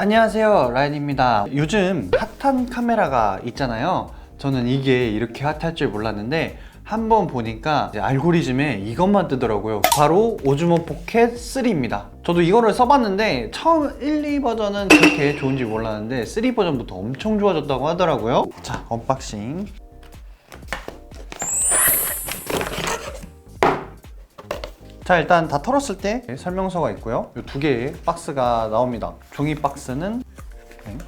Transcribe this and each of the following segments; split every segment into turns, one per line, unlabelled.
안녕하세요 라인입니다. 요즘 핫한 카메라가 있잖아요. 저는 이게 이렇게 핫할 줄 몰랐는데 한번 보니까 알고리즘에 이것만 뜨더라고요. 바로 오즈모 포켓 3입니다. 저도 이거를 써봤는데 처음 1, 2 버전은 그렇게 좋은지 몰랐는데 3 버전부터 엄청 좋아졌다고 하더라고요. 자 언박싱 자 일단 다 털었을 때 설명서가 있고요. 이 두 개의 박스가 나옵니다. 종이 박스는 이렇게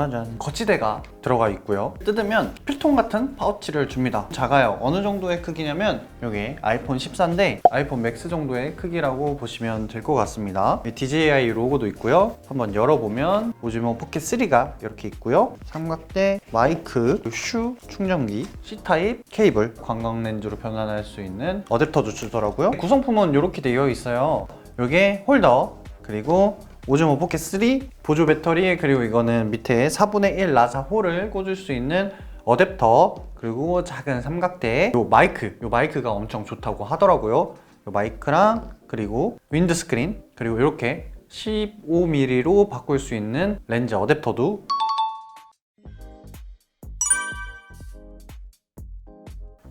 짜잔 거치대가 들어가 있고요. 뜯으면 필통 같은 파우치를 줍니다. 작아요. 어느 정도의 크기냐면 이게 아이폰 14인데 아이폰 맥스 정도의 크기라고 보시면 될 것 같습니다. DJI 로고도 있고요. 한번 열어보면 오즈모 포켓 3가 이렇게 있고요. 삼각대 마이크 슈 충전기 C타입 케이블 관광 렌즈로 변환할 수 있는 어댑터도 주더라고요. 구성품은 이렇게 되어 있어요. 이게 홀더 그리고 오즈모 포켓 3 보조 배터리 그리고 이거는 밑에 4분의 1 라사 홀을 꽂을 수 있는 어댑터 그리고 작은 삼각대. 요 마이크 요 마이크가 엄청 좋다고 하더라고요. 요 마이크랑 그리고 윈드 스크린 그리고 이렇게 15mm로 바꿀 수 있는 렌즈 어댑터도.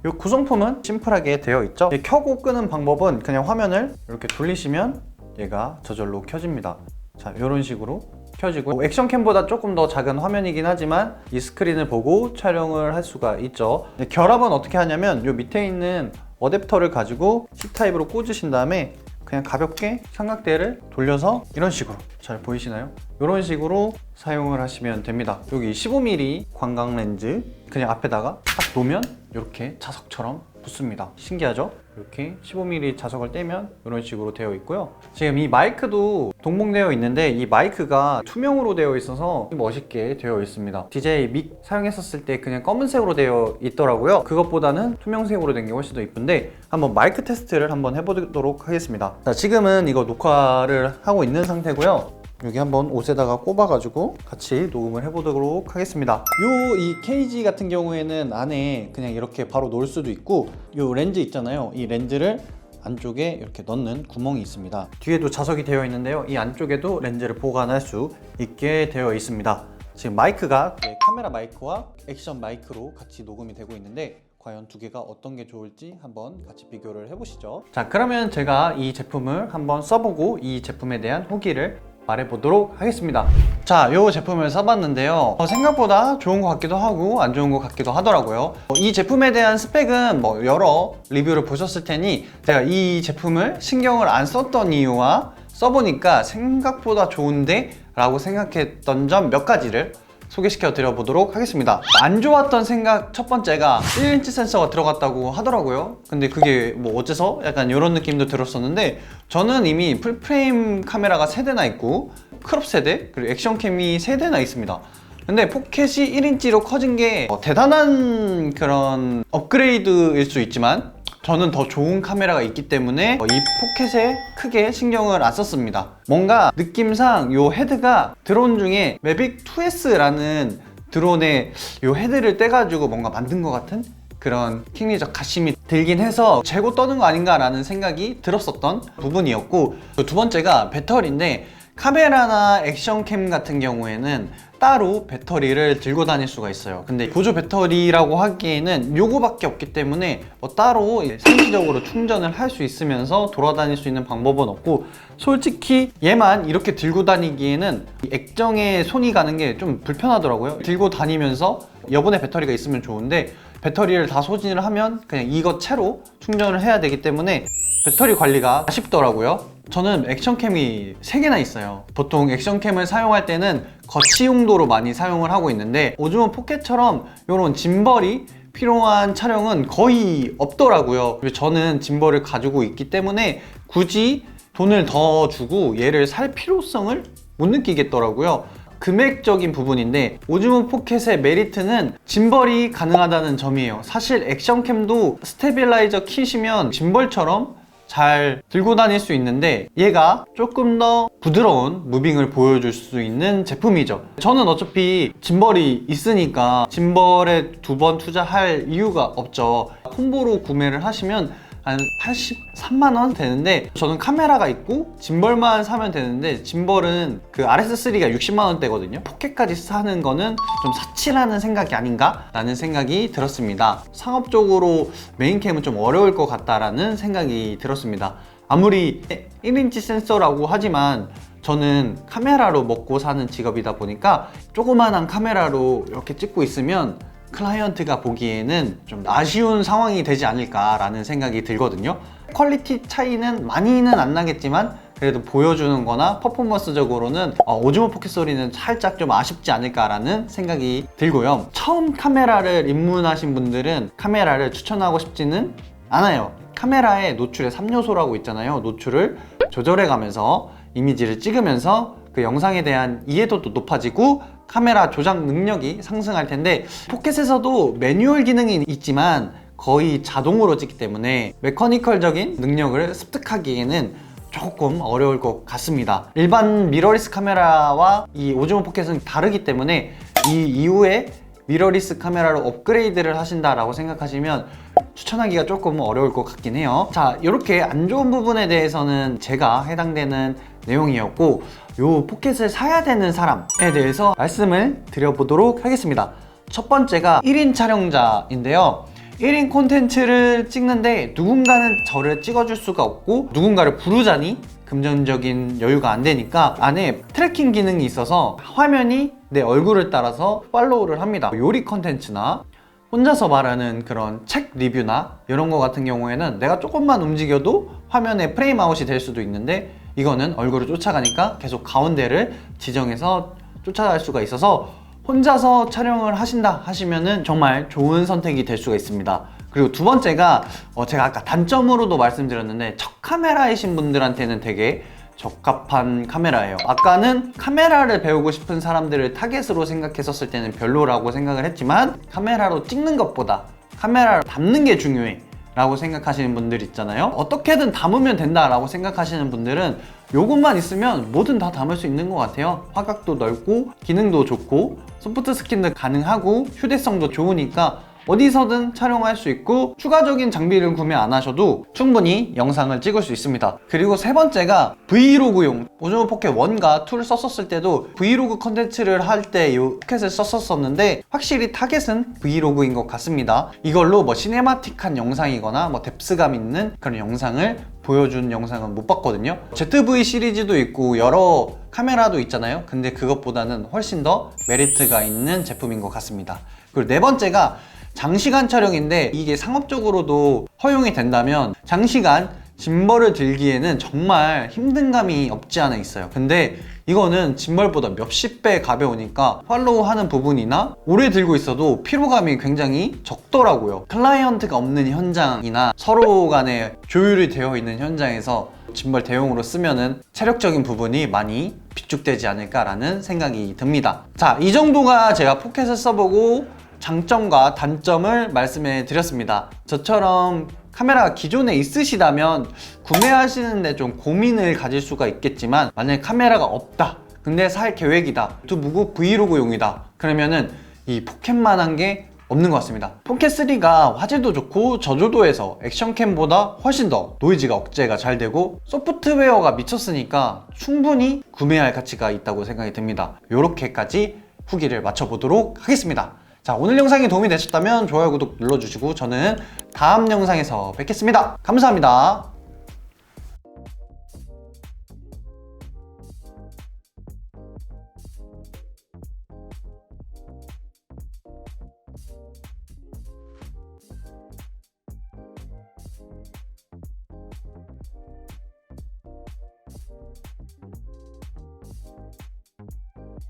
이 구성품은 심플하게 되어 있죠? 이 켜고 끄는 방법은 그냥 화면을 이렇게 돌리시면 얘가 저절로 켜집니다 자 이런 식으로 켜지고 액션캠보다 조금 더 작은 화면이긴 하지만 이 스크린을 보고 촬영을 할 수가 있죠. 결합은 어떻게 하냐면 이 밑에 있는 어댑터를 가지고 C타입으로 꽂으신 다음에 그냥 가볍게 삼각대를 돌려서 이런 식으로. 잘 보이시나요? 이런 식으로 사용을 하시면 됩니다. 여기 15mm 관광 렌즈 그냥 앞에다가 딱 놓으면 이렇게 자석처럼 붙습니다. 신기하죠? 이렇게 15mm 자석을 떼면 이런 식으로 되어 있고요. 지금 이 마이크도 동봉되어 있는데 이 마이크가 투명으로 되어 있어서 멋있게 되어 있습니다. DJI 믹 사용했었을 때 그냥 검은색으로 되어 있더라고요. 그것보다는 투명색으로 된 게 훨씬 더 이쁜데 한번 마이크 테스트를 한번 해보도록 하겠습니다. 자 지금은 이거 녹화를 하고 있는 상태고요 여기 한번 옷에다가 꼽아가지고 같이 녹음을 해보도록 하겠습니다. 요 이 케이지 같은 경우에는 안에 그냥 이렇게 바로 놓을 수도 있고 요 렌즈 있잖아요. 이 렌즈를 안쪽에 이렇게 넣는 구멍이 있습니다. 뒤에도 자석이 되어 있는데요. 이 안쪽에도 렌즈를 보관할 수 있게 되어 있습니다. 지금 마이크가 네, 카메라 마이크와 액션 마이크로 같이 녹음이 되고 있는데 과연 두 개가 어떤 게 좋을지 한번 같이 비교를 해보시죠. 자, 그러면 제가 이 제품을 한번 써보고 이 제품에 대한 후기를 말해보도록 하겠습니다. 자, 이 제품을 써봤는데요. 어, 생각보다 좋은 것 같기도 하고 안 좋은 것 같기도 하더라고요. 어, 이 제품에 대한 스펙은 뭐 여러 리뷰를 보셨을 테니 제가 이 제품을 신경을 안 썼던 이유와 써보니까 생각보다 좋은데 라고 생각했던 점 몇 가지를 소개시켜 드려보도록 하겠습니다. 안 좋았던 생각 첫 번째가 1인치 센서가 들어갔다고 하더라고요. 근데 그게 뭐 어째서 약간 이런 느낌도 들었었는데 저는 이미 풀프레임 카메라가 3대나 있고 크롭 세대 그리고 액션캠이 3대나 있습니다. 근데 포켓이 1인치로 커진 게 어, 대단한 그런 업그레이드일 수 있지만 저는 더 좋은 카메라가 있기 때문에 어, 이 포켓에 크게 신경을 안 썼습니다. 뭔가 느낌상 이 헤드가 드론 중에 매빅 2S라는 드론의 이 헤드를 떼가지고 뭔가 만든 것 같은 그런 킹리적 가심이 들긴 해서 재고 떠는 거 아닌가라는 생각이 들었었던 부분이었고 그두 번째가 배터리인데 카메라나 액션캠 같은 경우에는 따로 배터리를 들고 다닐 수가 있어요 근데 보조 배터리라고 하기에는 요거밖에 없기 때문에 뭐 따로 상시적으로 충전을 할 수 있으면서 돌아다닐 수 있는 방법은 없고 솔직히 얘만 이렇게 들고 다니기에는 이 액정에 손이 가는 게 좀 불편하더라고요 들고 다니면서 여분의 배터리가 있으면 좋은데 배터리를 다 소진을 하면 그냥 이것 채로 충전을 해야 되기 때문에 배터리 관리가 아쉽더라고요. 저는 액션캠이 3개나 있어요. 보통 액션캠을 사용할 때는 거치 용도로 많이 사용을 하고 있는데 오즈모 포켓처럼 이런 짐벌이 필요한 촬영은 거의 없더라고요. 저는 짐벌을 가지고 있기 때문에 굳이 돈을 더 주고 얘를 살 필요성을 못 느끼겠더라고요. 금액적인 부분인데 오즈모 포켓의 메리트는 짐벌이 가능하다는 점이에요. 사실 액션캠도 스테빌라이저 킷이면 짐벌처럼 잘 들고 다닐 수 있는데 얘가 조금 더 부드러운 무빙을 보여줄 수 있는 제품이죠. 저는 어차피 짐벌이 있으니까 짐벌에 두 번 투자할 이유가 없죠. 콤보로 구매를 하시면 한 83만 원 되는데 저는 카메라가 있고 짐벌만 사면 되는데 짐벌은 그 RS3가 60만 원대거든요. 포켓까지 사는 거는 좀 사치라는 생각이 아닌가? 라는 생각이 들었습니다. 상업적으로 메인캠은 좀 어려울 것 같다라는 생각이 들었습니다. 아무리 1인치 센서라고 하지만 저는 카메라로 먹고 사는 직업이다 보니까 조그만한 카메라로 이렇게 찍고 있으면 클라이언트가 보기에는 좀 아쉬운 상황이 되지 않을까라는 생각이 들거든요. 퀄리티 차이는 많이는 안 나겠지만 그래도 보여주는 거나 퍼포먼스적으로는 어, 오즈모 포켓 소리는 살짝 좀 아쉽지 않을까라는 생각이 들고요. 처음 카메라를 입문하신 분들은 카메라를 추천하고 싶지는 않아요. 카메라의 노출의 3요소라고 있잖아요. 노출을 조절해 가면서 이미지를 찍으면서 그 영상에 대한 이해도도 높아지고 카메라 조작 능력이 상승할 텐데 포켓에서도 매뉴얼 기능이 있지만 거의 자동으로 찍기 때문에 메커니컬적인 능력을 습득하기에는 조금 어려울 것 같습니다. 일반 미러리스 카메라와 이 오즈모 포켓은 다르기 때문에 이 이후에 미러리스 카메라로 업그레이드를 하신다라고 생각하시면 추천하기가 조금 어려울 것 같긴 해요. 자, 이렇게 안 좋은 부분에 대해서는 제가 해당되는 내용이었고 요 포켓을 사야 되는 사람에 대해서 말씀을 드려보도록 하겠습니다. 첫 번째가 1인 촬영자인데요. 1인 콘텐츠를 찍는데 누군가는 저를 찍어줄 수가 없고 누군가를 부르자니 금전적인 여유가 안 되니까 안에 트래킹 기능이 있어서 화면이 내 얼굴을 따라서 팔로우를 합니다. 요리 컨텐츠나 혼자서 말하는 그런 책 리뷰나 이런 거 같은 경우에는 내가 조금만 움직여도 화면에 프레임 아웃이 될 수도 있는데 이거는 얼굴을 쫓아가니까 계속 가운데를 지정해서 쫓아갈 수가 있어서 혼자서 촬영을 하신다 하시면은 정말 좋은 선택이 될 수가 있습니다. 그리고 두 번째가 어, 제가 아까 단점으로도 말씀드렸는데 첫 카메라이신 분들한테는 되게 적합한 카메라예요. 아까는 카메라를 배우고 싶은 사람들을 타겟으로 생각했었을 때는 별로라고 생각을 했지만 카메라로 찍는 것보다 카메라로 담는 게 중요해. 라고 생각하시는 분들 있잖아요. 어떻게든 담으면 된다 라고 생각하시는 분들은 요것만 있으면 뭐든 다 담을 수 있는 것 같아요. 화각도 넓고 기능도 좋고 소프트 스킨도 가능하고 휴대성도 좋으니까 어디서든 촬영할 수 있고 추가적인 장비를 구매 안 하셔도 충분히 영상을 찍을 수 있습니다. 그리고 세 번째가 브이로그용 오즈모 포켓 1과 2를 썼었을 때도 브이로그 컨텐츠를 할 때 이 포켓을 썼었었는데 확실히 타겟은 브이로그인 것 같습니다. 이걸로 뭐 시네마틱한 영상이거나 뭐 뎁스감 있는 그런 영상을 보여준 영상은 못 봤거든요. ZV 시리즈도 있고 여러 카메라도 있잖아요. 근데 그것보다는 훨씬 더 메리트가 있는 제품인 것 같습니다. 그리고 네 번째가 장시간 촬영인데 이게 상업적으로도 허용이 된다면 장시간 짐벌을 들기에는 정말 힘든 감이 없지 않아 있어요. 근데 이거는 짐벌보다 몇십 배 가벼우니까 팔로우 하는 부분이나 오래 들고 있어도 피로감이 굉장히 적더라고요. 클라이언트가 없는 현장이나 서로 간에 조율이 되어 있는 현장에서 짐벌 대용으로 쓰면은 체력적인 부분이 많이 비축되지 않을까라는 생각이 듭니다. 자, 이 정도가 제가 포켓을 써보고 장점과 단점을 말씀해 드렸습니다. 저처럼 카메라가 기존에 있으시다면 구매하시는데 좀 고민을 가질 수가 있겠지만 만약에 카메라가 없다. 근데 살 계획이다. 유튜브고 브이로그용이다. 그러면은 이 포켓만한 게 없는 것 같습니다. 포켓3가 화질도 좋고 저조도에서 액션캠보다 훨씬 더 노이즈가 억제가 잘 되고 소프트웨어가 미쳤으니까 충분히 구매할 가치가 있다고 생각이 듭니다. 이렇게까지 후기를 맞춰보도록 하겠습니다. 자 오늘 영상이 도움이 되셨다면 좋아요 구독 눌러주시고 저는 다음 영상에서 뵙겠습니다. 감사합니다